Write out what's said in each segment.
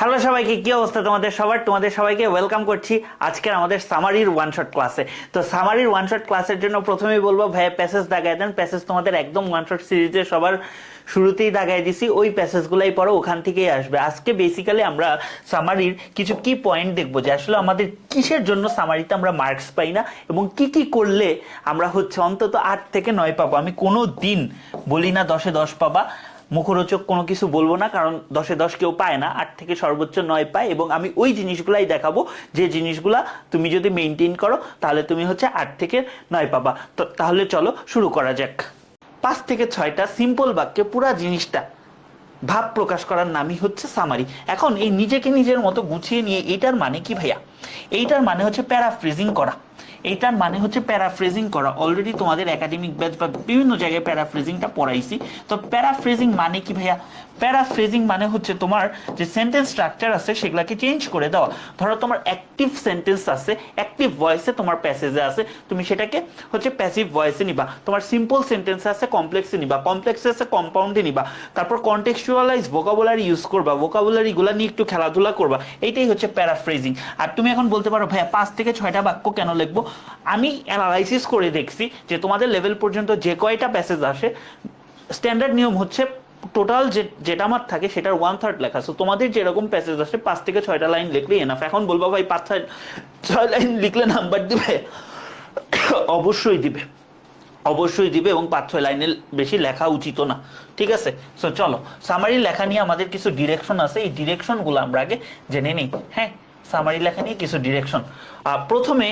Hello সবাইকে, কি অবস্থা তোমাদের সবার? তোমাদের সবাইকে ওয়েলকাম করছি আজকের আমাদের সামারির ওয়ান শট ক্লাসে তো সামারির ওয়ান শট ক্লাসের জন্য প্রথমেই বলব ভাই প্যাসেজ দাগায় দেন। প্যাসেজ তোমাদের একদম ওয়ান শট সিরিজে সবার শুরুতেই দাগায় দিছি। ওই প্যাসেজগুলাই পড়ো, ওখান থেকেই আসবে। আজকে বেসিক্যালি আমরা সামারির কিছু কি পয়েন্ট দেখব যে আসলে আমাদের কিসের জন্য সামারিতে আমরা মার্কস পাই না এবং কি কি করলে আমরা হচ্ছে অন্তত আট থেকে নয় পাবো। আমি কোনো দিন বলি না দশে দশ পাবা। মুখরোচক কোনো কিছু বলব না, কারণ দশে দশ কেউ পায় না, আট থেকে সর্বোচ্চ নয় পায়, এবং আমি ওই জিনিসগুলাই দেখাবো, যে জিনিসগুলা তুমি যদি মেনটেন করো, তাহলে তুমি হচ্ছে আট থেকে নয় পাবা। তো তাহলে চলো শুরু করা যাক। পাঁচ থেকে ছয়টা সিম্পল বাক্যে পুরা জিনিসটা ভাব প্রকাশ করার নামই হচ্ছে সামারি এখন এই নিজেকে নিজের মতো গুছিয়ে নিয়ে, এইটার মানে কি ভাইয়া? এইটার মানে হচ্ছে প্যারাফ্রেজিং করা। এইটার মানে হচ্ছে প্যারাফ্রেজিং করা। অলরেডি তোমাদের একাডেমিক ব্যাচ বা বিভিন্ন জায়গায় প্যারাফ্রেজিংটা পড়াইছি। তো প্যারাফ্রেজিং মানে কি ভাইয়া? প্যারাফ্রেজিং মানে হচ্ছে তোমার যে সেন্টেন্স স্ট্রাকচার আছে সেগুলাকে চেঞ্জ করে দেওয়া। ধরো তোমার অ্যাক্টিভ সেন্টেন্স আছে অ্যাক্টিভ ভয়েসে তোমার প্যাসেজে আছে, তুমি সেটাকে হচ্ছে প্যাসিভ ভয়েসে নিবা। তোমার সিম্পল সেন্টেন্স আছে কমপ্লেক্সে নিবা। কমপ্লেক্সে আছে কম্পাউন্ডে নিবা। তারপর কন্টেক্সচুয়ালাইজ ভোকাবুলারি ইউজ করবা। ভোকাবুলারিগুলো নিয়ে একটু খেলাধুলা করবা। এইটাই হচ্ছে প্যারাফ্রেজিং আর তুমি এখন বলতে পারো, ভাইয়া, পাঁচ থেকে ছয়টা বাক্য কেন লিখব? আমি অ্যানালাইসিস করে দেখছি যে তোমাদের লেভেল পর্যন্ত যে কয়টা প্যাসেজ আসে স্ট্যান্ডার্ড নিয়ম হচ্ছে টোটাল যে, যেটা আমার থাকে সেটার ওয়ান থার্ড লেখা। সো তোমাদের যেরকম প্যাসেজ আসে, পাঁচ থেকে ছয়টা লাইন লিখলেই এনাফ এখন বলব ভাই, পাঁচ ছয় লাইন লিখলে নাম্বার দিবে? অবশ্যই দিবে। অবশ্যই দিবে এবং পাঁচ ছয় লাইনের বেশি লেখা উচিত না। ঠিক আছে? সো চলো সামারি লেখা নিয়ে আমাদের কিছু ডিরেকশন আছে। এই ডিরেকশনগুলো আমরা আগে জেনে নিই। হ্যাঁ সামারি লেখা নিয়ে কিছু ডিরেকশন প্রথমে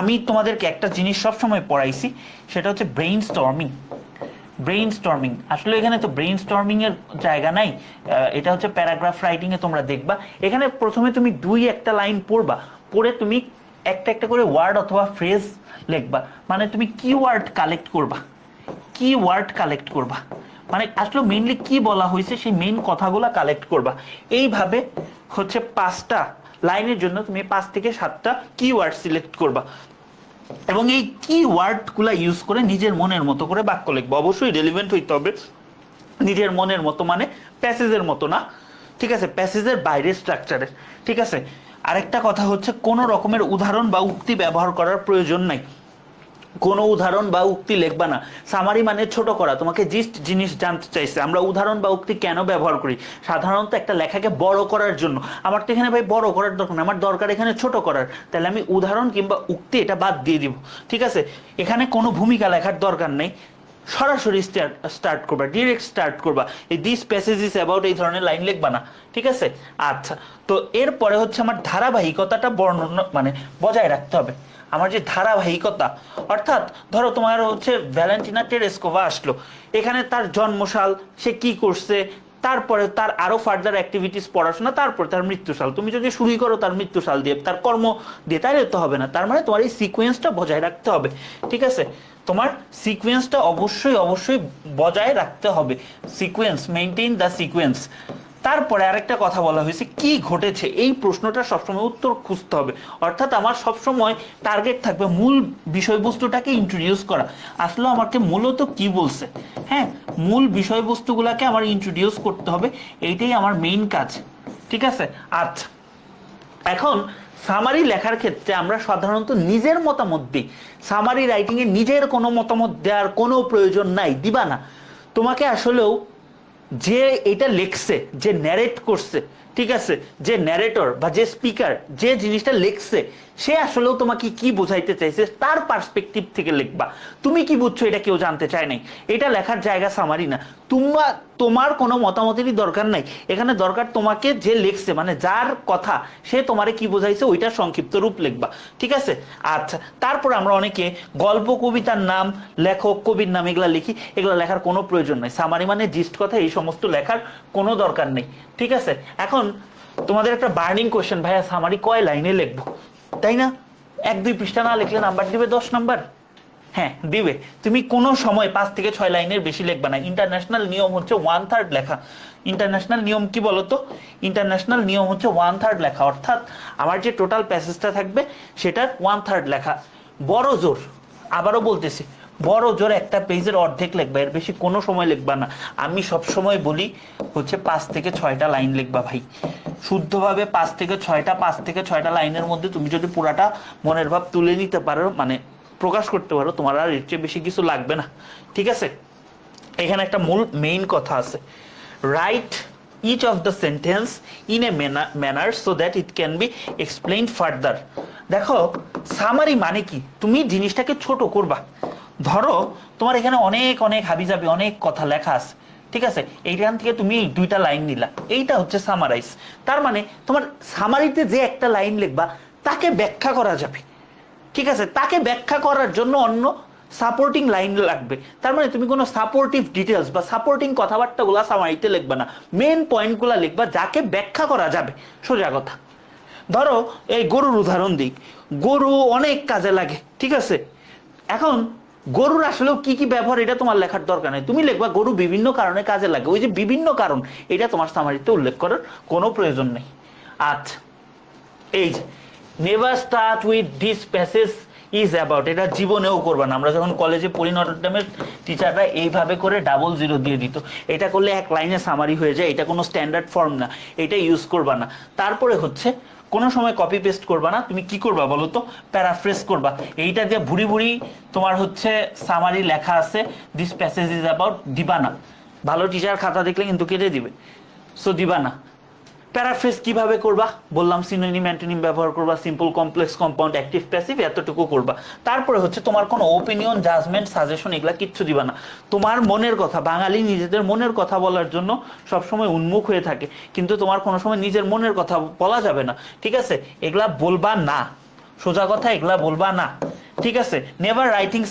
আমি তোমাদেরকে একটা জিনিস সবসময় পড়াইছি, সেটা হচ্ছে ব্রেইন স্টর্মিং ব্রেইন স্টর্মিং আসলে এখানে তো ব্রেইন স্টর্মিং এর জায়গা নাই এটা হচ্ছে প্যারাগ্রাফ রাইটিং এ তোমরা দেখবা। এখানে প্রথমে তুমি দুই একটা লাইন পড়বা, পড়ে তুমি একটা একটা করে ওয়ার্ড অথবা ফ্রেজ লিখবা। মানে তুমি কি ওয়ার্ড কালেক্ট করবা? কি ওয়ার্ড কালেক্ট করবা? মানে আসলে মেইনলি কি বলা হয়েছে, সেই মেইন কথাগুলো কালেক্ট করবা। এইভাবে হচ্ছে পাঁচটা লাইনের জন্য তুমি পাঁচ থেকে সাতটা কিওয়ার্ড সিলেক্ট করবা। এবং এই কিওয়ার্ড ওয়ার্ডগুলো ইউজ করে নিজের মনের মতো করে বাক্য লিখব। অবশ্যই রেলিভেন্ট হইতে হবে। নিজের মনের মতো মানে প্যাসেজের মতো না। ঠিক আছে? প্যাসেজের বাইরে স্ট্রাকচারের ঠিক আছে? আরেকটা কথা হচ্ছে কোনো রকমের উদাহরণ বা উক্তি ব্যবহার করার প্রয়োজন নাই। কোনো উদাহরণ বা উক্তি লিখবা না। সামারি মানে ছোট করা। তোমাকে জিস্ট জিনিস জানতে চাইছে। আমরা উদাহরণ বা উক্তি কেন ব্যবহার করি? সাধারণত একটা লেখাকে বড় করার জন্য। আমার তো এখানে ভাই বড় করার দরকার না আমার দরকার এখানে ছোট করার। তাহলে আমি উদাহরণ কিংবা উক্তি এটা বাদ দিয়ে দিব। ঠিক আছে? এখানে কোনো ভূমিকা লেখার দরকার নেই। সরাসরি স্টার্ট করবা ডিরেক্ট স্টার্ট করবা। এই দিস প্যাসেজ ইস অ্যাবাউট এই ধরনের লাইন লিখবা না। ঠিক আছে? আচ্ছা। তো এরপরে হচ্ছে আমার ধারাবাহিকতাটা বর্ণনা মানে বজায় রাখতে হবে। আমার যে ধারাবাহিকতা, অর্থাৎ ধরো তোমার হচ্ছে ভ্যালেন্টিনা টেরেস্কোভা আসলো, এখানে তার জন্মসাল, সে কি করছে, তারপরে তার আরও ফার্দার অ্যাক্টিভিটিস পড়াশোনা, তারপর তার মৃত্যুসাল তুমি যদি শুরুই করো তার মৃত্যুসাল দিয়ে, তার কর্ম দিয়ে তাহলে তো হবে না। তার মানে তোমার এই সিকোয়েন্সটা বজায় রাখতে হবে, ঠিক আছে? তোমার সিকোয়েন্সটা অবশ্যই অবশ্যই বজায় রাখতে হবে। সিকোয়েন্স মেনটেন দ্য সিকোয়েন্স তারপরে আরেকটা কথা বলা হয়েছে, কি ঘটেছে? এই প্রশ্নটা সবসময় উত্তর খুঁজতে হবে। অর্থাৎ আমার সবসময় টার্গেট থাকবে মূল বিষয়বস্তুটাকে ইন্ট্রোডিউস করা। আসলে আমাকে মূলত কি বলছে? হ্যাঁ মূল বিষয়বস্তুগুলোকে আমার ইন্ট্রোডিউস করতে হবে, এইটাই আমার মেইন কাজ। ঠিক আছে? আচ্ছা। এখন সামারি লেখার ক্ষেত্রে আমরা সাধারণত নিজের মতামত দিই। সামারি রাইটিংয়ে নিজের কোনো মতামত দেওয়ার কোনো প্রয়োজন নাই, দিবা না। তোমাকে আসলেও যে এটা লেখছে, যে ন্যারেট করছে, ঠিক আছে? যে ন্যারেটর বা যে স্পিকার যে জিনিসটা লেখছে সে আসলেও তোমাকে কি বোঝাইতে চাইছে তার পার্সপেক্টিভ থেকে লিখবা। তুমি কি বুঝছ এটা কেউ জানতে চায় নাই? এটা লেখার জায়গা সামারি না। তোমার তোমার কোনো মতামতেরই দরকার নাই। এখানে দরকার তোমাকে যে লিখছে মানে যার কথা সে তোমারে কি বোঝাইছে ওইটা সংক্ষিপ্ত রূপ লিখবা। ঠিক আছে? আচ্ছা তারপর আমরা অনেকে গল্প, কবিতার নাম, লেখক, কবির নাম এগুলা লিখি। এগুলো লেখার কোনো প্রয়োজন নাই। সামারি মানে জিস্ট কথা, এই সমস্ত লেখার কোনো দরকার নেই। ঠিক আছে? এখন তোমাদের একটা বার্নিং কোয়েশ্চেন ভাইয়া, সামারি কয় লাইনে লিখব? তাই না? এক, দুই পৃষ্ঠা না লিখলে নাম্বার দিবে দশ নাম্বার? হ্যাঁ দিবে। তুমি কোনো সময় পাঁচ থেকে ছয় লাইনের বেশি লিখবে না। ইন্টারন্যাশনাল নিয়ম হচ্ছে ওয়ান থার্ড লেখা। ইন্টারন্যাশনাল নিয়ম কি বলতো? ইন্টারন্যাশনাল নিয়ম হচ্ছে ওয়ান থার্ড লেখা। অর্থাৎ আমার যে টোটাল প্যাসেজটা থাকবে, সেটার ওয়ান থার্ড লেখা। বড় জোর। আবারও বলতেছি। বড় জোর একটা পেজের অর্ধেক লিখবা এর বেশি কোনো সময় লিখবা না। আমি সব সময় বলি হচ্ছে পাঁচ থেকে ছয়টা লাইন লিখবা ভাই। শুদ্ধভাবে পাঁচ থেকে ছয়টা পাঁচ থেকে ছয়টা লাইনের মধ্যে তুমি যদি পুরাটা মনের ভাব তুলে নিতে পারো মানে প্রকাশ করতে পারো তোমার আর এর চেয়ে বেশি কিছু লাগবে না। ঠিক আছে? এখানে একটা মূল মেইন কথা আছে। Right of the sentence in a manner, manner so that it can be explained further. দেখো সামারি মানে কি? তুমি জিনিসটাকে ছোট করবা। ধরো, তোমার এখানে অনেক অনেক হাবিজাবি, অনেক কথা লেখা আছে, ঠিক আছে? এইখান থেকে তুমি দুইটা লাইন নিলা। এইটা হচ্ছে সামারাইজ তার মানে তোমার সামারিতে যে একটা লাইন লিখবা, তাকে ব্যাখ্যা করা যাবে। ঠিক আছে? তাকে ব্যাখ্যা করার জন্য অন্য সাপোর্টিং লাইন লাগবে। তার মানে তুমি কোনো সাপোর্টিভ ডিটেলস বা সাপোর্টিং কথাবার্তাগুলো সামারিতে লিখবে না। মেন পয়েন্টগুলো লিখবা, যাকে ব্যাখ্যা করা যাবে। সোজা কথা। ধরো, এই গরুর উদাহরণ দিক গরু অনেক কাজে লাগে, ঠিক আছে? এখন গরুর আসলেও কি কি ব্যবহার এটা তোমার লেখার দরকার নেই। তুমি লিখবা গরু বিভিন্ন কারণে কাজে লাগে। ওই যে বিভিন্ন কারণ, এটা তোমার সামারিতে উল্লেখ করার কোনো প্রয়োজন নেই। আচ্ছা এই যে never start with this passage is about এটা জীবনেও করবে না। আমরা যখন কলেজে পড়ি নটরডেমের টিচাররা এইভাবে করে ডাবল জিরো দিয়ে দিত। এটা করলে এক লাইনে সামারি হয়ে যায়। এটা কোনো স্ট্যান্ডার্ড ফর্ম না। এটা ইউজ করবা না। তারপরে হচ্ছে কোনো সময় কপি পেস্ট করবা না, তুমি কি করবা বলো তো? প্যারাফ্রেস করবা। এইটা দিয়ে ভুড়ি ভুড়ি তোমার হচ্ছে সামারি লেখা আছে দিস প্যাসেজ ইজ অ্যাবাউট দিবা না ভালো টিচার খাতা দেখলে কিন্তু কেটে দিবে। সো দিবা না প্যারাফ্রেজ কীভাবে করবা? বললাম সিনোনিম অ্যান্টোনিম ব্যবহার করবা simple complex compound active passive এতটুকু করবা। তারপরে হচ্ছে তোমার কোনো ওপিনিয়ন জাজমেন্ট সাজেশন এগুলা কিচ্ছু দিবা না। তোমার মনের কথা, বাঙালি নিজেদের মনের কথা বলার জন্য সবসময় উন্মুখ হয়ে থাকে। কিন্তু তোমার কোনো সময় নিজের মনের কথা বলা যাবে না। ঠিক আছে? এগুলা বলবা না। সোজা কথা, এগুলা বলবা না। ঠিক আছে? Never writing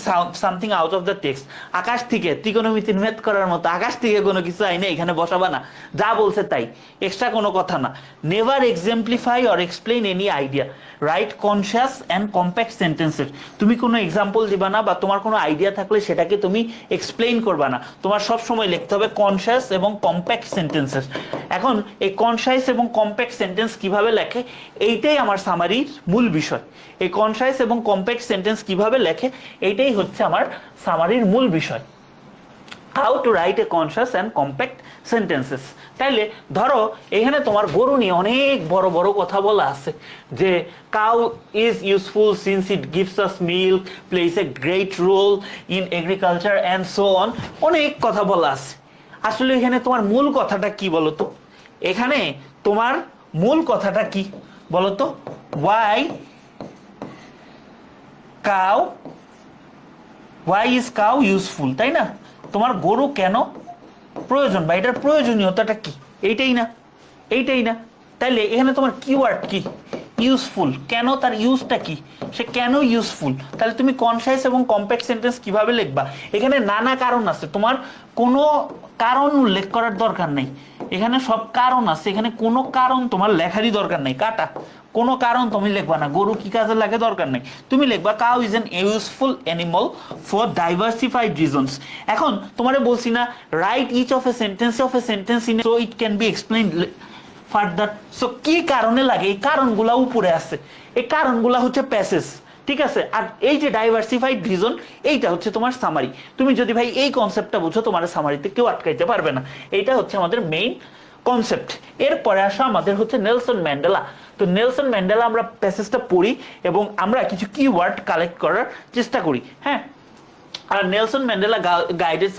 something out of the text আকাশ থেকে ত্রিকোণমিতি মেদ করার মতো আকাশ থেকে কোনো কিছু আইনে এখানে বসাবা না। যা বলছে তাই। এক্সট্রা কোনো কথা না। Never exemplify or explain any idea write conscious and compact sentences তুমি কোনো এক্সাম্পল দিবা না বা তোমার কোনো আইডিয়া থাকলে সেটাকে তুমি এক্সপ্লেইন করবা না। তোমার সব সময় লিখতে হবে কনসিয়াস এবং কম্প্যাক্ট সেন্টেন্সেস এখন এই কনসাইস এবং কম্প্যাক্ট সেন্টেন্স কীভাবে লেখে? এইটাই আমার সামারির মূল বিষয়। এই কনসাইস এবং কম্প্যাক্ট সেন্টেন্স কীভাবে লেখে এইটাই হচ্ছে আমার সামারির মূল বিষয়। How to write a conscious and compact sentences তাইলে ধরো, এখানে তোমার গরু নিয়ে অনেক বড় বড় কথা বলা আছে, যে cow is useful since it gives us milk plays a great role in agriculture and so on অনেক কথা বলা আছে। আসলে এখানে তোমার মূল কথাটা কি বলতো? এখানে তোমার মূল কথাটা কি বলতো? Why cow why is cow useful তাই না? তোমার গরু কেন প্রয়োজন বা এটার প্রয়োজনীয়তাটা কি? এইটাই না। এইটাই না। তাইলে এখানে তোমার কিওয়ার্ড কি? ইউজফুল কেন তার ইউজটা কি? সে কেন ইউজফুল তাহলে তুমি কনসাইস এবং কম্প্যাক্ট সেন্টেন্স কীভাবে লিখবা? এখানে নানা কারণ আছে। তোমার কোনো কারণ উল্লেখ করার দরকার নেই। এখানে সব কারণ আছে, এখানে কোনো কারণ তোমার লেখারই দরকার নেই। কাটা। কোনো কারণ তুমি লিখবা না। গরু কি কাজে লাগে দরকার নেই। তুমি লিখবা cow is an useful animal for diversified reasons এখন তোমারে বলছি না right each of a sentence of a sentence in so it can be explain further so কি কারণে লাগে? এই কারণগুলা উপরে আছে। এই কারণগুলা হচ্ছে প্যাসেজ ঠিক আছে? আর এই যে ডাইভার্সিফাইড রিজন এইটা হচ্ছে তোমার সামারি তুমি যদি ভাই এই কনসেপ্টটা বুঝো, তোমার সামারিতে কেউ আটকাইতে পারবে না। এইটা হচ্ছে আমাদের মেইন কনসেপ্ট এরপরে আসা আমাদের হচ্ছে নেলসন ম্যান্ডেলা। তো নেলসন ম্যান্ডেলা আমরা প্যাসেজটা পড়ি এবং আমরা কিছু কিওয়ার্ড কালেক্ট করার চেষ্টা করি হ্যাঁ? আর নেলসন ম্যান্ডেলা গাইডেড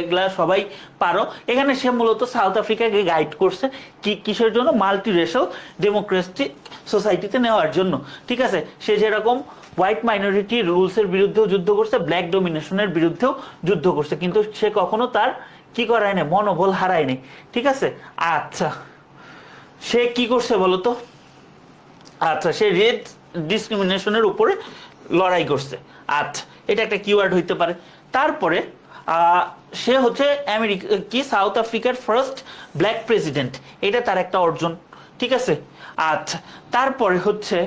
এগুলা সবাই পারো। এখানে সে মূলত সাউথ আফ্রিকাকে গাইড করছে কি, কিসের জন্য? মাল্টি রেশাল ডেমোক্রেসি সোসাইটিতে নেওয়ার জন্য। ঠিক আছে? সে যেরকম হোয়াইট মাইনরিটি রুলসের বিরুদ্ধেও যুদ্ধ করছে ব্ল্যাক ডোমিনেশনের বিরুদ্ধেও যুদ্ধ করছে। কিন্তু সে কখনো তার কি করায় না মনোবল হারায়নি ঠিক আছে? আচ্ছা। সে কি করছে বলতো আচ্ছা সে রেড ডিসক্রিমিনেশনের উপরে লড়াই করছে। আচ্ছা এটা একটা কিওয়ার্ড হইতে পারে। তারপরে সে হচ্ছে আমেরিকা কি? সাউথ আফ্রিকার ফার্স্ট ব্ল্যাক প্রেসিডেন্ট এটা তার একটা অর্জন। ঠিক আছে? আচ্ছা তারপরে হচ্ছে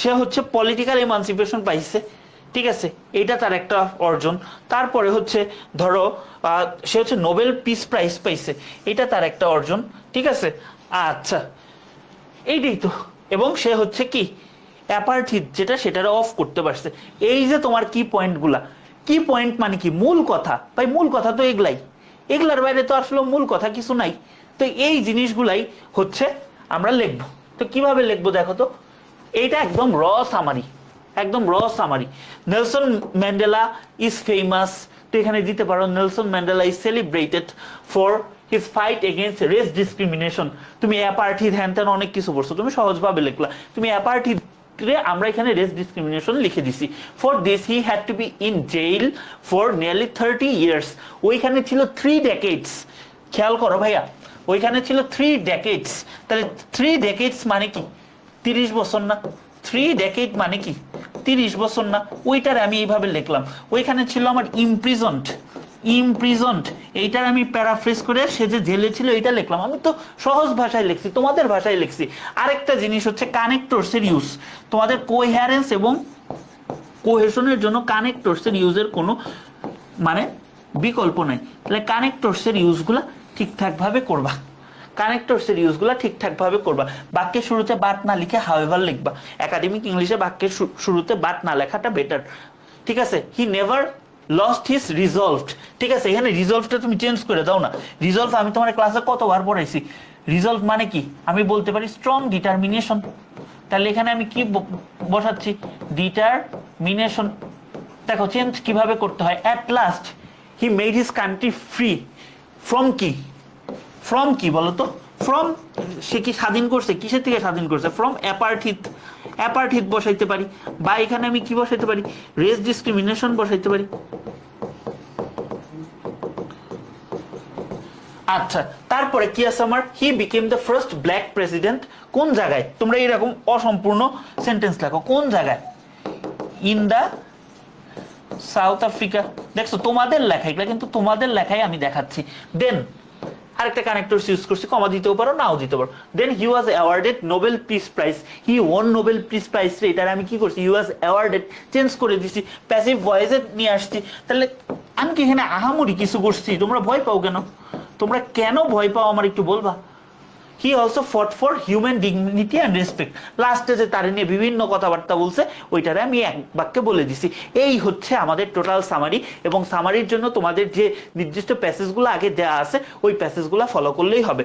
সে হচ্ছে পলিটিক্যাল এমানসিপেশন পাইছে। ঠিক আছে? এটা তার একটা অর্জন। তারপরে হচ্ছে, ধরো সে হচ্ছে নোবেল পিস প্রাইজ পাইছে। এটা তার একটা অর্জন। ঠিক আছে? আচ্ছা। এইটাই তো। এবং সে হচ্ছে কি? অ্যাপার্থিত যেটা সেটারে অফ করতে পারছে। এই যে তোমার কি পয়েন্টগুলা কি পয়েন্ট মানে কি? মূল কথা। ভাই মূল কথা তো এগুলাই। এগুলার বাইরে তো আসলে মূল কথা কিছু নাই। তো এই জিনিসগুলাই হচ্ছে আমরা লিখব। তো কীভাবে লিখব দেখো তো? এইটা একদম র সামারি একদম raw summary Nelson Mandela is famous তো এখানে দিতে পারো Nelson Mandela is celebrated for his fight against race discrimination তুমি অ্যাপার্থিড হ্যান ত্যান অনেক কিছু পড়ছো। তুমি সহজভাবে লিখলা। তুমি অ্যাপার্থিড রে আমরা এখানে রেস ডিসক্রিমিনেশন লিখে দিছি। For this he had to be in jail for nearly thirty years ওইখানে ছিল থ্রি ডেকেডস খেয়াল করো ভাইয়া, ওইখানে ছিল থ্রি ডেকেডস তাহলে থ্রি ডেকেডস মানে কি? তিরিশ বছর না? থ্রি ডেকেড মানে কি? তিরিশ বছর না? ওইটার আমি এইভাবে লিখলাম। ওইখানে ছিল আমার ইমপ্রিজন্ট ইমপ্রিজন্ট এইটার আমি প্যারাফ্রেস করে সে যে জেলে ছিল এটা লিখলাম। আমি তো সহজ ভাষায় লিখছি, তোমাদের ভাষায় লিখছি। আরেকটা জিনিস হচ্ছে কানেক্টরসের ইউজ তোমাদের কোহেয়ারেন্স এবং কোহেশনের জন্য কানেক্টরসের ইউজের কোনো মানে বিকল্প নাই। তাহলে কানেক্টরসের ইউজগুলো ঠিকঠাকভাবে করবা। কানেক্টরসের ইউজগুলো ঠিকঠাকভাবে করবা। বাক্যের শুরুতে বাট না লিখে হাওয়েভার লিখবা। একাডেমিক ইংলিশে বাক্যের শুরুতে বাট না লেখাটা বেটার ঠিক আছে? He never lost his resolved ঠিক আছে, এখানে রিজলভটা তুমি চেঞ্জ করে দাও না। রিজলভ আমি তোমার ক্লাসে কতবার পড়াইছি? রিজলভ মানে কি? আমি বলতে পারি স্ট্রং ডিটারমিনেশন তাহলে এখানে আমি কি বসাচ্ছি? ডিটারমিনেশন দেখো চেঞ্জ কীভাবে করতে হয়? At last he made his country free from কি? ফ্রম কি বলতো? ফ্রম সে কি স্বাধীন করছে? কিসের থেকে স্বাধীন করছে? ফ্রম অ্যাপার্থিত অ্যাপার্থিত বসাইতে পারি। বা এখানে আমি কি বসাইতে পারি? রেস ডিসক্রিমিনেশন বসাইতে পারি। আচ্ছা তারপরে কি আছে আমার? He became the first black president কোন জায়গায়? তোমরা এরকম অসম্পূর্ণ সেন্টেন্স লেখো। কোন জায়গায়? ইন দা সাউথ আফ্রিকা দেখছ, তোমাদের লেখা এগুলা কিন্তু তোমাদের লেখাই আমি দেখাচ্ছি। দেন আরেকটা কানেক্টর ইউজ করছি, কমা দিতেও পারো, নাও দিতে পারো। Then he was awarded Nobel peace prize he won Nobel peace prize রে এটার আমি কি করছি? হি ওয়াজ অ্যাওয়ার্ডেড চেঞ্জ করে দিছি প্যাসিভ ভয়েসে নিয়ে আসছি। তাহলে, আমি কি এখানে আহামরি কিছু করছি? তোমরা ভয় পাও কেন? তোমরা কেন ভয় পাও আমার একটু বলবা? He also fought for human dignity and respect লাস্টে যে তার নিয়ে বিভিন্ন কথাবার্তা বলছে, ওইটারে আমি এক বাক্যে বলে দিছি। এই হচ্ছে আমাদের টোটাল সামারি এবং সামারির জন্য তোমাদের যে নির্দিষ্ট প্যাসেজগুলো আগে দেওয়া আছে, ওই প্যাসেজগুলো ফলো করলেই হবে।